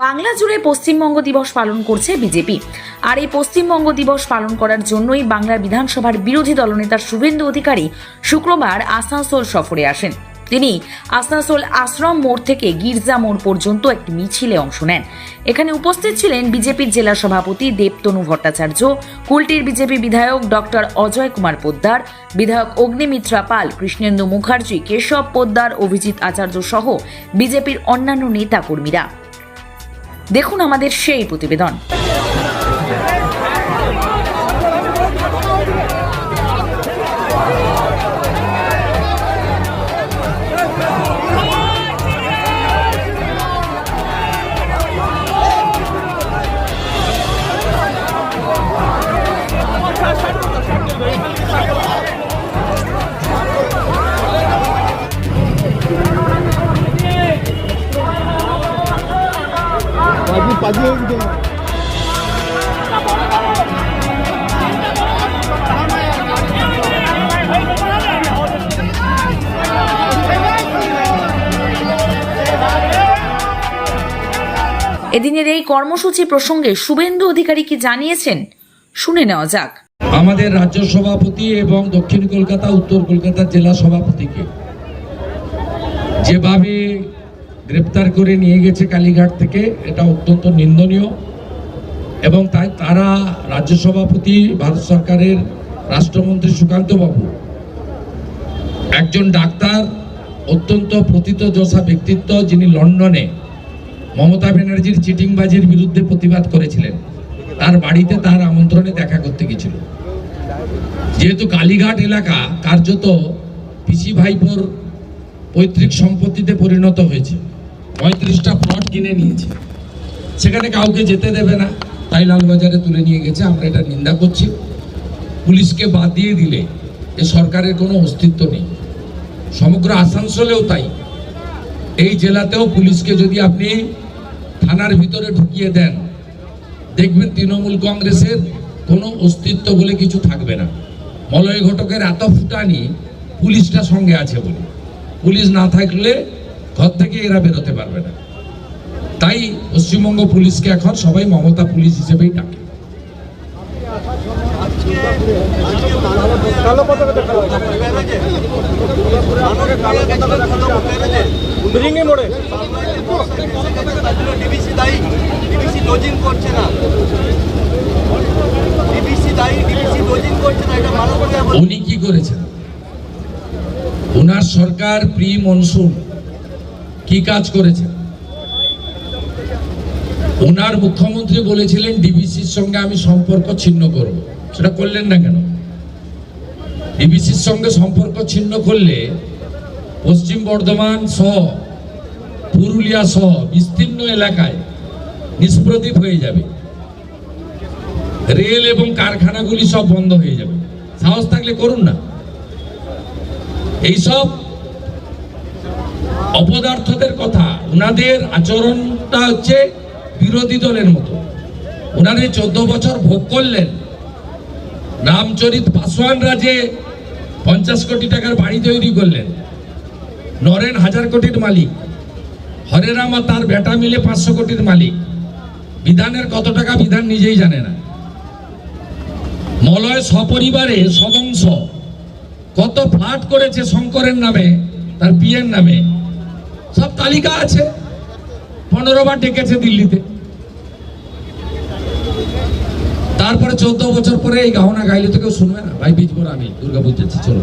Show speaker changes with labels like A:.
A: বাংলা জুড়ে পশ্চিমবঙ্গ দিবস পালন করছে বিজেপি। আর এই পশ্চিমবঙ্গ দিবস পালন করার জন্যই বাংলা বিধানসভার বিরোধী দলনেতা শুভেন্দু অধিকারী শুক্রবার আসানসোল সফরে আসেন। তিনি আসানসোল আশ্রম মোড় থেকে গির্জা মোড় পর্যন্ত একটি মিছিলে অংশ নেন। এখানে উপস্থিত ছিলেন বিজেপির জেলা সভাপতি দেবতনু ভট্টাচার্য, কুলটির বিজেপি বিধায়ক ডক্টর অজয় কুমার পোদ্দার, বিধায়ক অগ্নিমিত্রা পাল, কৃষ্ণেন্দু মুখার্জি, কেশব পোদ্দার, অভিজিৎ আচার্য সহ বিজেপির অন্যান্য নেতা কর্মীরা দেখুন আমাদের সেই প্রতিবেদন। এদিনের এই কর্মসূচি প্রসঙ্গে শুভেন্দু অধিকারী কি জানিয়েছেন? শুনে নেওয়া যাক।
B: আমাদের রাজ্য সভাপতি এবং দক্ষিণ কলকাতা, উত্তর কলকাতা জেলা সভাপতিকে যেভাবে গ্রেপ্তার করে নিয়ে গেছে কালীঘাট থেকে, এটা অত্যন্ত নিন্দনীয়। এবং তাই তারা রাজ্য সভাপতি, ভারত সরকারের রাষ্ট্রমন্ত্রী সুকান্ত বাবু, একজন ডাক্তার, অত্যন্ত প্রথিতযশা ব্যক্তিত্ব, যিনি লন্ডনে মমতা ব্যানার্জির চিটিংবাজির বিরুদ্ধে প্রতিবাদ করেছিলেন। তার বাড়িতে তার আমন্ত্রণে দেখা করতে গেছিল। যেহেতু কালীঘাট এলাকা কার্যত পিসি ভাইপোর পৈতৃক সম্পত্তিতে পরিণত হয়েছে। পঁয়ত্রিশটা প্লট কিনে নিয়েছে। সেখানে কাউকে যেতে দেবে না। তাই লালবাজারে তুলে নিয়ে গেছে। আমরা এটা নিন্দা করছি। পুলিশকে বাদ দিয়ে দিলে এ সরকারের কোনো অস্তিত্ব নেই। সমগ্র আসানসোলেও তাই। এই জেলাতেও পুলিশকে যদি আপনি থানার ভিতরে ঢুকিয়ে দেন, দেখবেন তৃণমূল কংগ্রেসের কোনো অস্তিত্ব বলে কিছু থাকবে না। মলয় ঘটকের এত ফুটানি পুলিশটা সঙ্গে আছে বলে। পুলিশ না থাকলে ঘর থেকে এরা বেরোতে পারবে না। তাই পশ্চিমবঙ্গ পুলিশকে এখন সবাই মমতা পুলিশ হিসেবেই ডাকে। উনি কি করেছেন? ওনার সরকার প্রি মনসুন কি কাজ করেছেন ওনার মুখ্যমন্ত্রী বলেছিলেন, ডিবিসির সঙ্গে আমি সম্পর্ক ছিন্ন করব। সেটা করলেন না কেন? ডিবিসির সঙ্গে সম্পর্ক ছিন্ন করলে পশ্চিম বর্ধমান সহ, পুরুলিয়া সহ, বিস্তীর্ণ এলাকায় নিষ্প্রদীপ হয়ে যাবে। রেল এবং কারখানাগুলি সব বন্ধ হয়ে যাবে। সাহস থাকলে করুন না। এইসব অপদার্থদের কথা ওনাদের আচরণটা হচ্ছে বিরোধী দলের মতো। ওনাদের চোদ্দ বছর ভোগ করলেন। রামচরিত পাসওয়ানরা যে পঞ্চাশ কোটি টাকার বাড়ি তৈরি করলেন। নরেন হাজার কোটির মালিক। হরেরাম আর তার বেটা মিলে পাঁচশো কোটির মালিক। বিধানের কত টাকা বিধান নিজেই জানে না। মলয় সপরিবারে সবংশ। কত ফ্লাট করেছে শঙ্করের নামে, তার পিয়ের নামে। সব তালিকা আছে। পনেরো বার ডেকেছে দিল্লিতে। তারপরে চোদ্দ বছর পরে এই গাহনা গাইলে তো কেউ শুনবে না। ভাই বীজপুর আমি দুর্গাপুর যাচ্ছি, চলো।